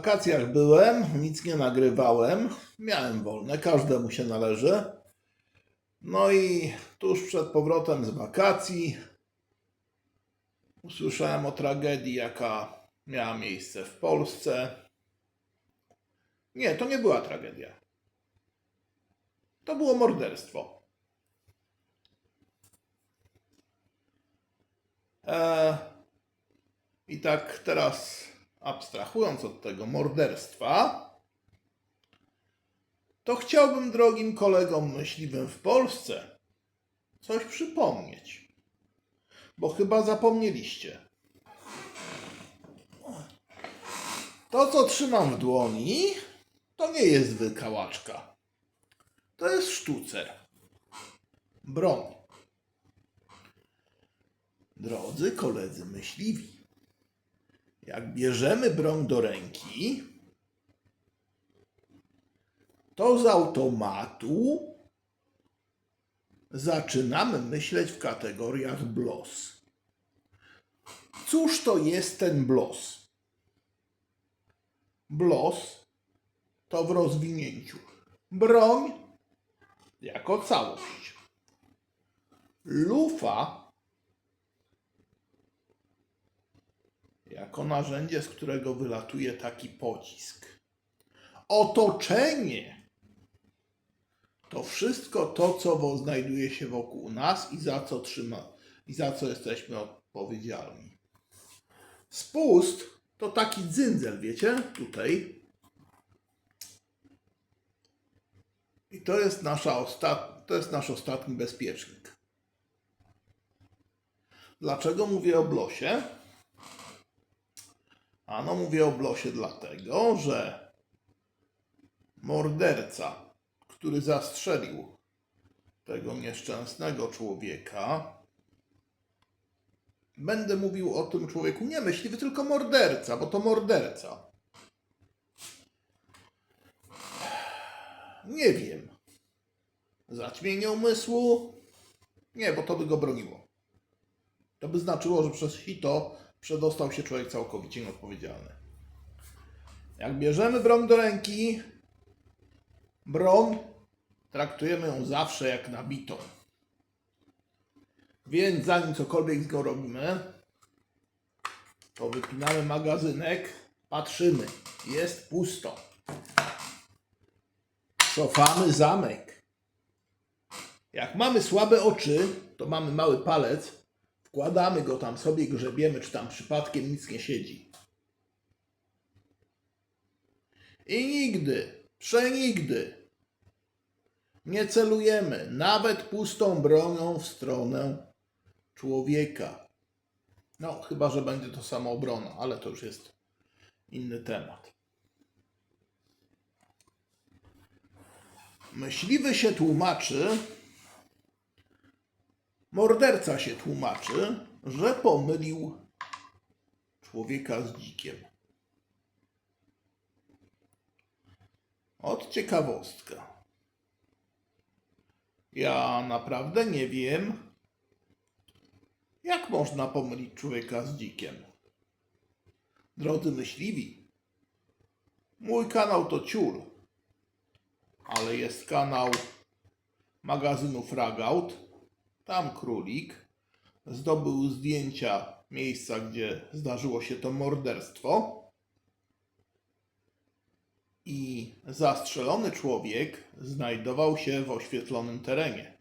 wakacjach byłem, nic nie nagrywałem. Miałem wolne, każdemu się należy. No i tuż przed powrotem z wakacji usłyszałem o tragedii, jaka miała miejsce w Polsce. Nie, to nie była tragedia. To było morderstwo. E, I tak teraz, abstrahując od tego morderstwa, to chciałbym drogim kolegom myśliwym w Polsce coś przypomnieć. Bo chyba zapomnieliście. To, co trzymam w dłoni, to nie jest wykałaczka. To jest sztucer. Broń. Drodzy koledzy myśliwi, jak bierzemy broń do ręki, to z automatu zaczynamy myśleć w kategoriach blos. Cóż to jest ten blos? Blos to w rozwinięciu broń jako całość. Lufa jako narzędzie, z którego wylatuje taki pocisk. Otoczenie to wszystko to, co znajduje się wokół nas i za co trzyma, i za co jesteśmy odpowiedzialni. Spust to taki dzyndzel, wiecie, tutaj. I to jest, nasza ostat... to jest nasz ostatni bezpiecznik. Dlaczego mówię o blosie? Ano mówię o blosie dlatego, że morderca, który zastrzelił tego nieszczęsnego człowieka, będę mówił o tym człowieku nie myśliwy, tylko morderca, bo to morderca. Nie wiem. Zaćmienie umysłu? Nie, bo to by go broniło. To by znaczyło, że przez sito przedostał się człowiek całkowicie nieodpowiedzialny. Jak bierzemy broń do ręki, broń traktujemy ją zawsze jak nabitą. Więc zanim cokolwiek z nią robimy, to wypinamy magazynek, patrzymy, jest pusto. Cofamy zamek. Jak mamy słabe oczy, to mamy mały palec, wkładamy go tam sobie, grzebiemy, czy tam przypadkiem nic nie siedzi. I nigdy, przenigdy nie celujemy nawet pustą bronią w stronę człowieka. No, chyba, że będzie to samoobrona, ale to już jest inny temat. Myśliwy się tłumaczy, morderca się tłumaczy, że pomylił człowieka z dzikiem. Od ciekawostka. Ja naprawdę nie wiem, jak można pomylić człowieka z dzikiem. Drodzy myśliwi, mój kanał to ciur, ale jest kanał magazynu Fragout. Tam królik zdobył zdjęcia miejsca, gdzie zdarzyło się to morderstwo. I zastrzelony człowiek znajdował się w oświetlonym terenie.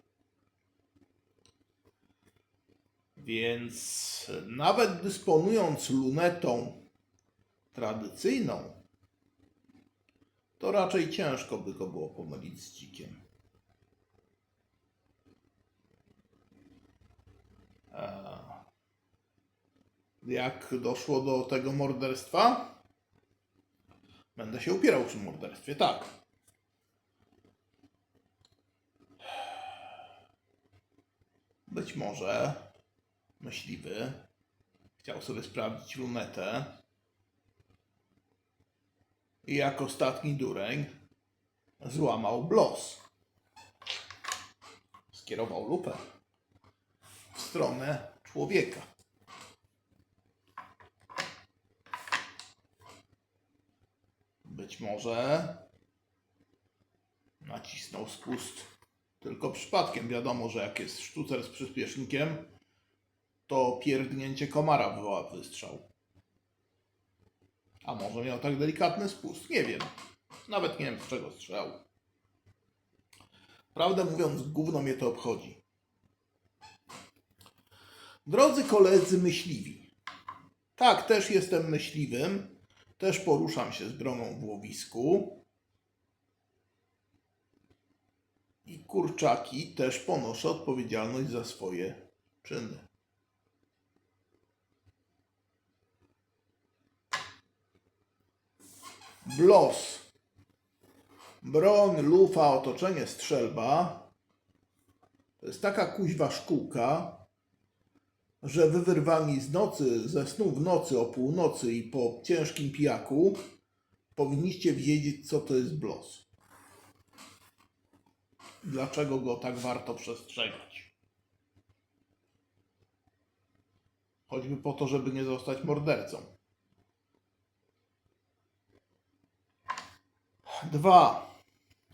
Więc nawet dysponując lunetą tradycyjną, to raczej ciężko by go było pomylić z dzikiem. Jak doszło do tego morderstwa? Będę się upierał przy morderstwie, tak. Być może myśliwy chciał sobie sprawdzić lunetę i jak ostatni dureń złamał blos. Skierował lupę w stronę człowieka. Być może nacisnął spust tylko przypadkiem. Wiadomo, że jak jest sztucer z przyspiesznikiem, to pierdnięcie komara wywoła wystrzał. A może miał tak delikatny spust? Nie wiem. Nawet nie wiem, z czego strzał. Prawdę mówiąc, gówno mnie to obchodzi. Drodzy koledzy myśliwi. Tak, też jestem myśliwym. Też poruszam się z bronią w łowisku. I kurczaki też ponoszę odpowiedzialność za swoje czyny. Blos. Broń, lufa, otoczenie, strzelba. To jest taka kuźwa szkółka, że wy wyrwani z nocy, ze snu w nocy o północy i po ciężkim pijaku powinniście wiedzieć, co to jest blos. Dlaczego go tak warto przestrzegać? Choćby po to, żeby nie zostać mordercą. Dwa.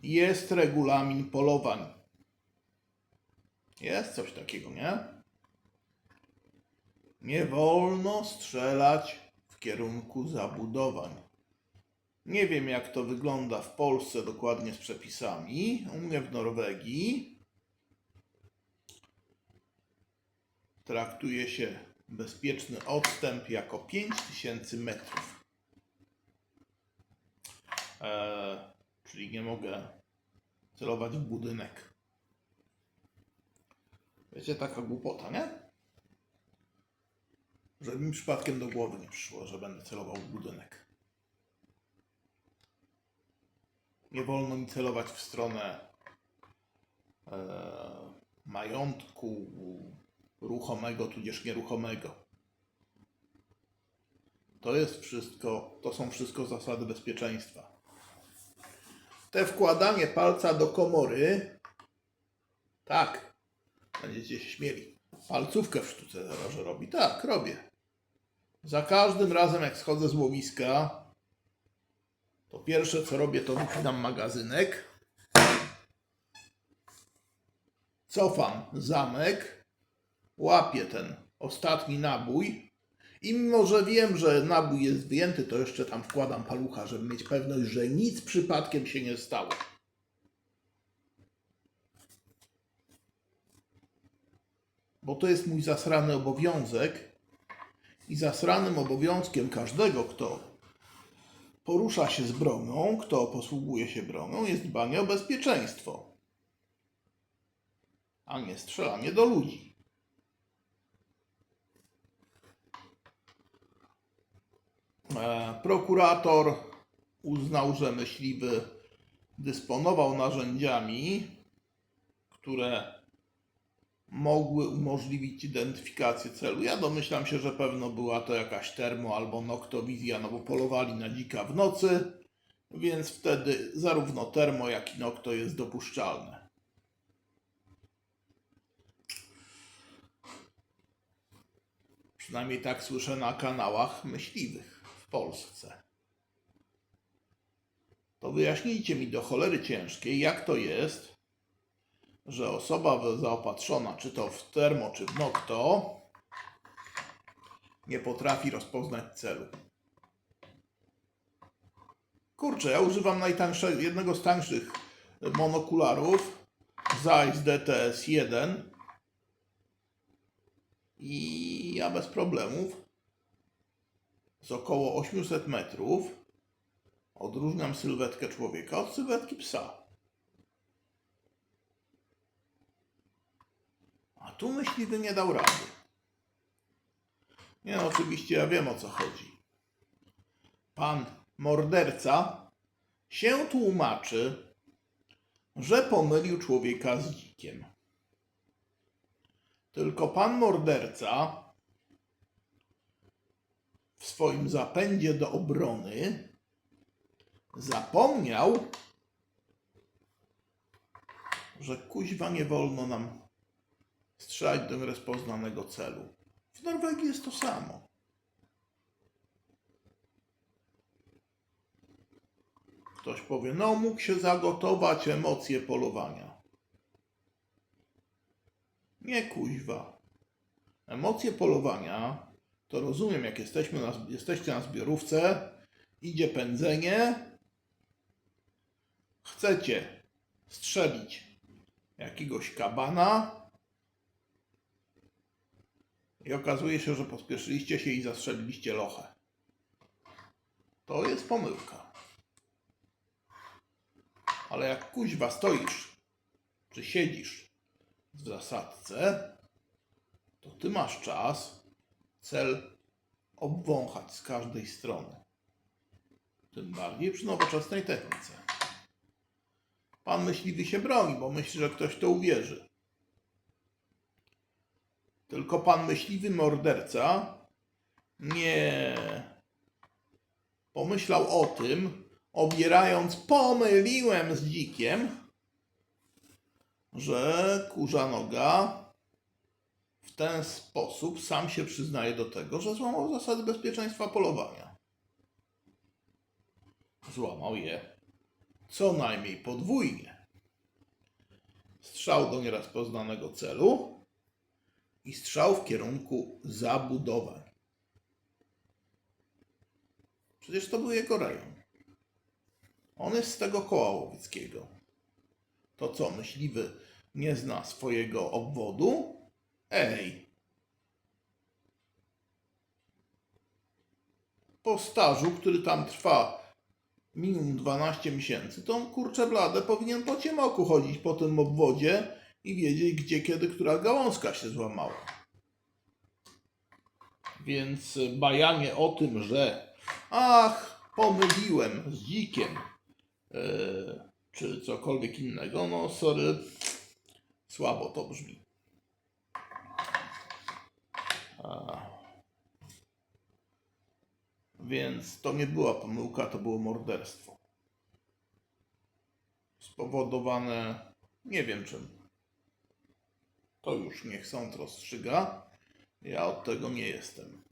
Jest regulamin polowań. Jest coś takiego, nie? Nie wolno strzelać w kierunku zabudowań. Nie wiem, jak to wygląda w Polsce dokładnie z przepisami. U mnie w Norwegii traktuje się bezpieczny odstęp jako 5000 metrów. Eee, czyli nie mogę celować w budynek. Wiecie, taka głupota, nie? Żeby mi przypadkiem do głowy nie przyszło, że będę celował w budynek. Nie wolno mi celować w stronę e, majątku ruchomego, tudzież nieruchomego. To jest wszystko, to są wszystko zasady bezpieczeństwa. Te wkładanie palca do komory, tak, będziecie się śmieli. Palcówkę w sztuce zaraz, że robi. Tak, robię. Za każdym razem, jak schodzę z łowiska, to pierwsze co robię, to wypinam magazynek. Cofam zamek, łapię ten ostatni nabój i mimo, że wiem, że nabój jest wyjęty, to jeszcze tam wkładam palucha, żeby mieć pewność, że nic przypadkiem się nie stało. Bo to jest mój zasrany obowiązek i zasranym obowiązkiem każdego, kto porusza się z bronią, kto posługuje się bronią, jest dbanie o bezpieczeństwo, a nie strzelanie do ludzi. E, Prokurator uznał, że myśliwy dysponował narzędziami, które mogły umożliwić identyfikację celu. Ja domyślam się, że pewno była to jakaś termo albo noktowizja, no bo polowali na dzika w nocy, więc wtedy zarówno termo, jak i nokto jest dopuszczalne. Przynajmniej tak słyszę na kanałach myśliwych w Polsce. To wyjaśnijcie mi do cholery ciężkiej, jak to jest, że osoba zaopatrzona, czy to w termo, czy w nokto, nie potrafi rozpoznać celu. Kurczę, ja używam jednego z tańszych monokularów, Zeiss DTS-1 i ja bez problemów z około 800 metrów odróżniam sylwetkę człowieka od sylwetki psa. Tu myśliwy nie dał rady. Nie no, oczywiście ja wiem o co chodzi. Pan morderca się tłumaczy, że pomylił człowieka z dzikiem. Tylko pan morderca w swoim zapędzie do obrony zapomniał, że kuźwa nie wolno nam strzelać do rozpoznanego celu. W Norwegii jest to samo. Ktoś powie, no mógł się zagotować emocje polowania. Nie kuźwa. Emocje polowania to rozumiem, jak jesteśmy na, jesteście na zbiorówce, idzie pędzenie, chcecie strzelić jakiegoś kabana i okazuje się, że pospieszyliście się i zastrzeliliście lochę. To jest pomyłka. Ale jak kuźwa stoisz, czy siedzisz w zasadce, to ty masz czas cel obwąchać z każdej strony. Tym bardziej przy nowoczesnej technice. Pan myśliwy się broni, bo myśli, że ktoś to uwierzy. Tylko pan myśliwy morderca nie pomyślał o tym, obierając pomyliłem z dzikiem, że kurza noga w ten sposób sam się przyznaje do tego, że złamał zasady bezpieczeństwa polowania. Złamał je co najmniej podwójnie. Strzał do nieraz poznanego celu i strzał w kierunku zabudowań. Przecież to był jego rejon. On jest z tego koła łowieckiego. To co, myśliwy nie zna swojego obwodu? Ej! Po stażu, który tam trwa minimum 12 miesięcy, to on kurczę blade powinien po ciemoku chodzić po tym obwodzie i wiedzieć, gdzie, kiedy, która gałązka się złamała. Więc bajanie o tym, że ach, pomyliłem z dzikiem, e, czy cokolwiek innego, no sorry, słabo to brzmi. A. Więc to nie była pomyłka, to było morderstwo. Spowodowane nie wiem czym. To już niech sąd rozstrzyga. Ja od tego nie jestem.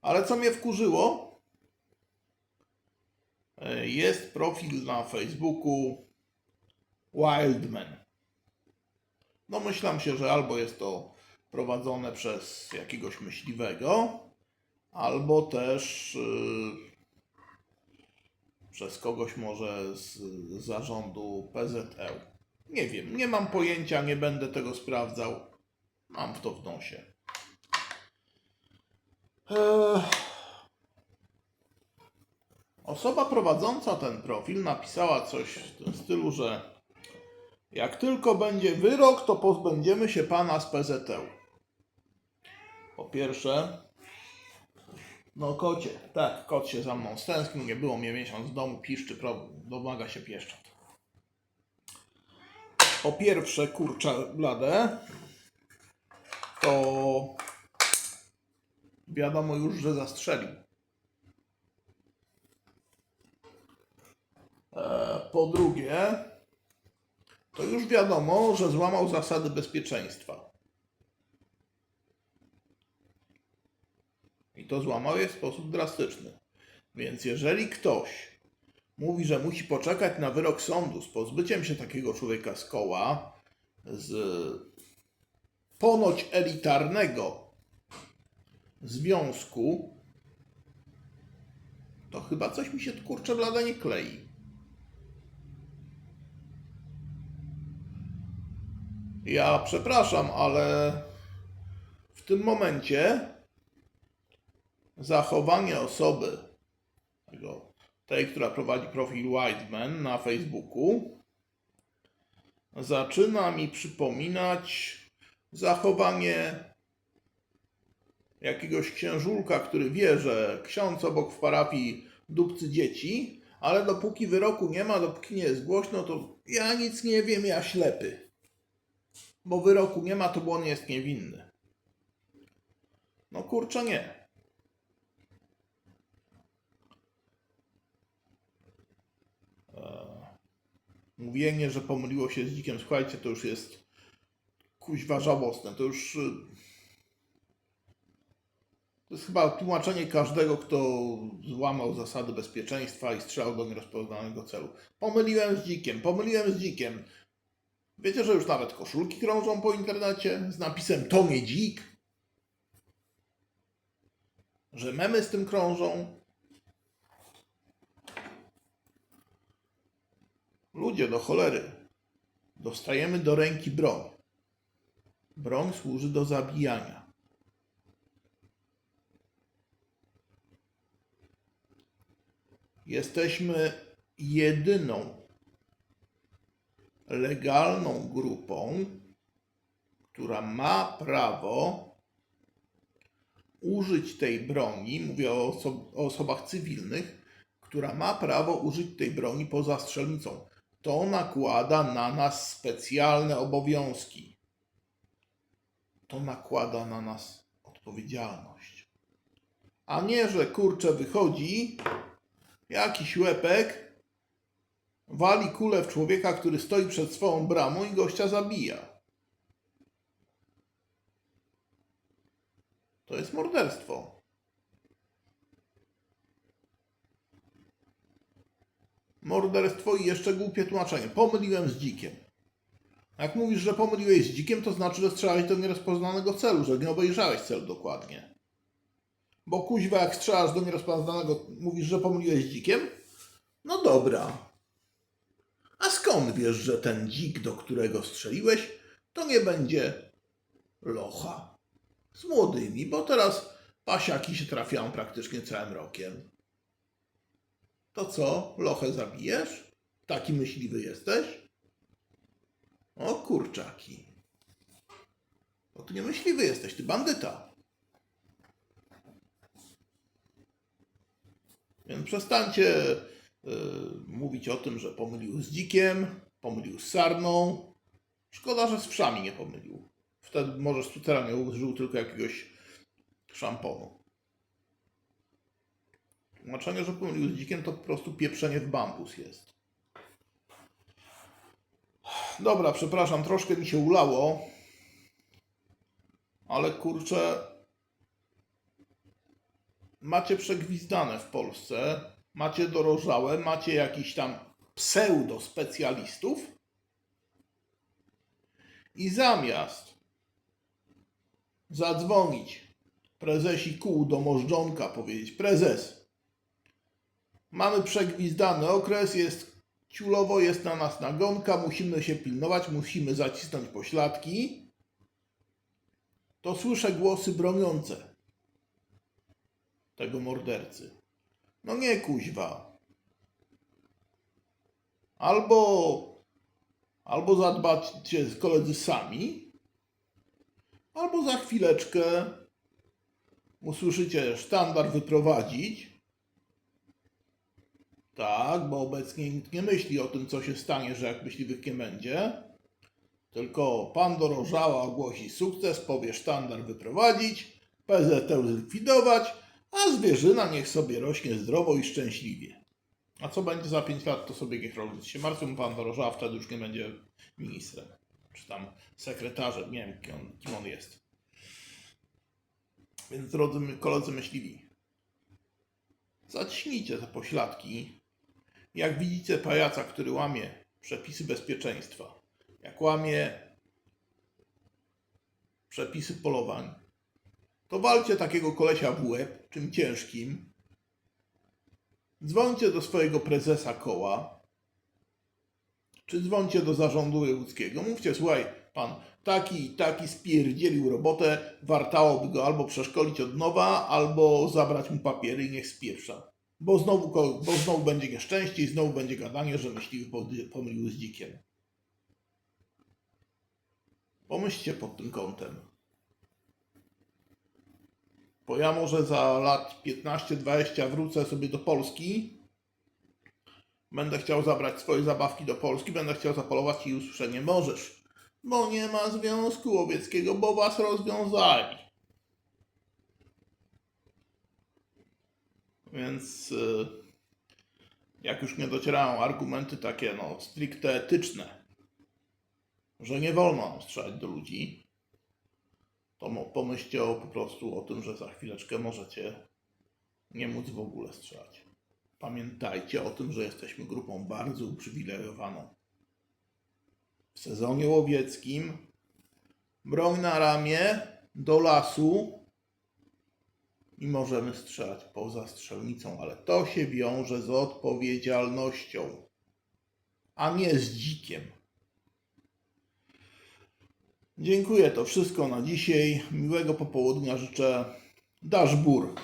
Ale co mnie wkurzyło, e, jest profil na Facebooku Wildman. Domyślam się, że albo jest to prowadzone przez jakiegoś myśliwego, albo też yy, przez kogoś może z zarządu PZL. Nie wiem, nie mam pojęcia, nie będę tego sprawdzał. Mam w to w nosie. Eee, Osoba prowadząca ten profil napisała coś w tym stylu, że jak tylko będzie wyrok, to pozbędziemy się pana z PZL. Po pierwsze, no kocie, tak, kot się za mną stęsknił, nie było mnie miesiąc w domu, piszczy, domaga się pieszczot. Po pierwsze, blade, to wiadomo już, że zastrzelił. E, Po drugie, to już wiadomo, że złamał zasady bezpieczeństwa. I to złamał je w sposób drastyczny. Więc jeżeli ktoś mówi, że musi poczekać na wyrok sądu z pozbyciem się takiego człowieka z koła, z ponoć elitarnego związku, to chyba coś mi się kurczę blada nie klei. Ja przepraszam, ale w tym momencie zachowanie osoby, tego, tej, która prowadzi profil Whiteman na Facebooku, zaczyna mi przypominać zachowanie jakiegoś księżulka, który wie, że ksiądz obok w parafii dupcy dzieci, ale dopóki wyroku nie ma, dopóki nie jest głośno, to ja nic nie wiem, ja ślepy. Bo wyroku nie ma, to bo jest niewinny. No kurczę nie. Mówienie, że pomyliło się z dzikiem, słuchajcie, to już jest kuźwa żałosne. To już. y, To jest chyba tłumaczenie każdego, kto złamał zasady bezpieczeństwa i strzelał do nierozpoznanego celu. Pomyliłem z dzikiem, pomyliłem z dzikiem. Wiecie, że już nawet koszulki krążą po internecie z napisem to nie dzik? Że memy z tym krążą? Ludzie, do cholery. Dostajemy do ręki broń. Broń służy do zabijania. Jesteśmy jedyną legalną grupą, która ma prawo użyć tej broni, mówię o, oso- o osobach cywilnych, która ma prawo użyć tej broni poza strzelnicą. To nakłada na nas specjalne obowiązki. To nakłada na nas odpowiedzialność. A nie, że kurczę wychodzi jakiś łepek, wali kulę w człowieka, który stoi przed swoją bramą i gościa zabija. To jest morderstwo. Morderstwo i jeszcze głupie tłumaczenie. Pomyliłem z dzikiem. Jak mówisz, że pomyliłeś z dzikiem, to znaczy, że strzelałeś do nierozpoznanego celu, że nie obejrzałeś celu dokładnie. Bo kuźwa, jak strzelasz do nierozpoznanego, mówisz, że pomyliłeś z dzikiem? No dobra. A skąd wiesz, że ten dzik, do którego strzeliłeś, to nie będzie locha? Z młodymi, bo teraz pasiaki się trafiają praktycznie całym rokiem. To co, lochę zabijesz? Taki myśliwy jesteś? O kurczaki. No ty nie myśliwy jesteś, ty bandyta. Więc przestańcie y, mówić o tym, że pomylił z dzikiem, pomylił z sarną. Szkoda, że z wszami nie pomylił. Wtedy może z nie użył tylko jakiegoś szamponu. Tłumaczenie, że pomylił z dzikiem, to po prostu pieprzenie w bambus jest. Dobra, przepraszam, troszkę mi się ulało. Ale kurczę, macie przegwizdane w Polsce, macie dorożałe, macie jakiś tam pseudo specjalistów i zamiast zadzwonić prezesi kół do Możdżonka, powiedzieć prezes, mamy przegwizdany okres, jest ciulowo, jest na nas nagonka, musimy się pilnować, musimy zacisnąć pośladki, to słyszę głosy broniące tego mordercy. No nie kuźwa. Albo, albo zadbacie koledzy sami, albo za chwileczkę usłyszycie sztandar wyprowadzić. Tak, bo obecnie nikt nie myśli o tym, co się stanie, że jak myśliwych nie będzie. Tylko pan dorożała ogłosi sukces, powie sztandar wyprowadzić, PZT zlikwidować, a zwierzyna niech sobie rośnie zdrowo i szczęśliwie. A co będzie za 5 lat, to sobie niech rolnicy się martwią, pan dorożała wtedy już nie będzie ministrem, czy tam sekretarzem, nie wiem kim on, kim on jest. Więc drodzy koledzy myśliwi, zaciśnijcie te pośladki. Jak widzicie pajaca, który łamie przepisy bezpieczeństwa, jak łamie przepisy polowań, to walcie takiego kolesia w łeb, czym ciężkim. Dzwońcie do swojego prezesa koła, czy dzwońcie do zarządu wojewódzkiego. Mówcie, słuchaj, pan taki i taki spierdzielił robotę, wartałoby go albo przeszkolić od nowa, albo zabrać mu papiery i niech spieprza. Bo znowu, bo znowu będzie nieszczęście i znowu będzie gadanie, że myśliwy pomylił z dzikiem. Pomyślcie pod tym kątem. Bo ja może za lat 15-20 wrócę sobie do Polski. Będę chciał zabrać swoje zabawki do Polski, będę chciał zapolować i usłyszę, nie możesz, bo nie ma Związku Łowieckiego, bo was rozwiązali. Więc y, jak już nie docierają argumenty takie no stricte etyczne, że nie wolno strzelać do ludzi, to pomyślcie o, po prostu o tym, że za chwileczkę możecie nie móc w ogóle strzelać. Pamiętajcie o tym, że jesteśmy grupą bardzo uprzywilejowaną. W sezonie łowieckim broń na ramię do lasu i możemy strzelać poza strzelnicą, ale to się wiąże z odpowiedzialnością, a nie z dzikiem. Dziękuję, to wszystko na dzisiaj. Miłego popołudnia życzę Daszbur.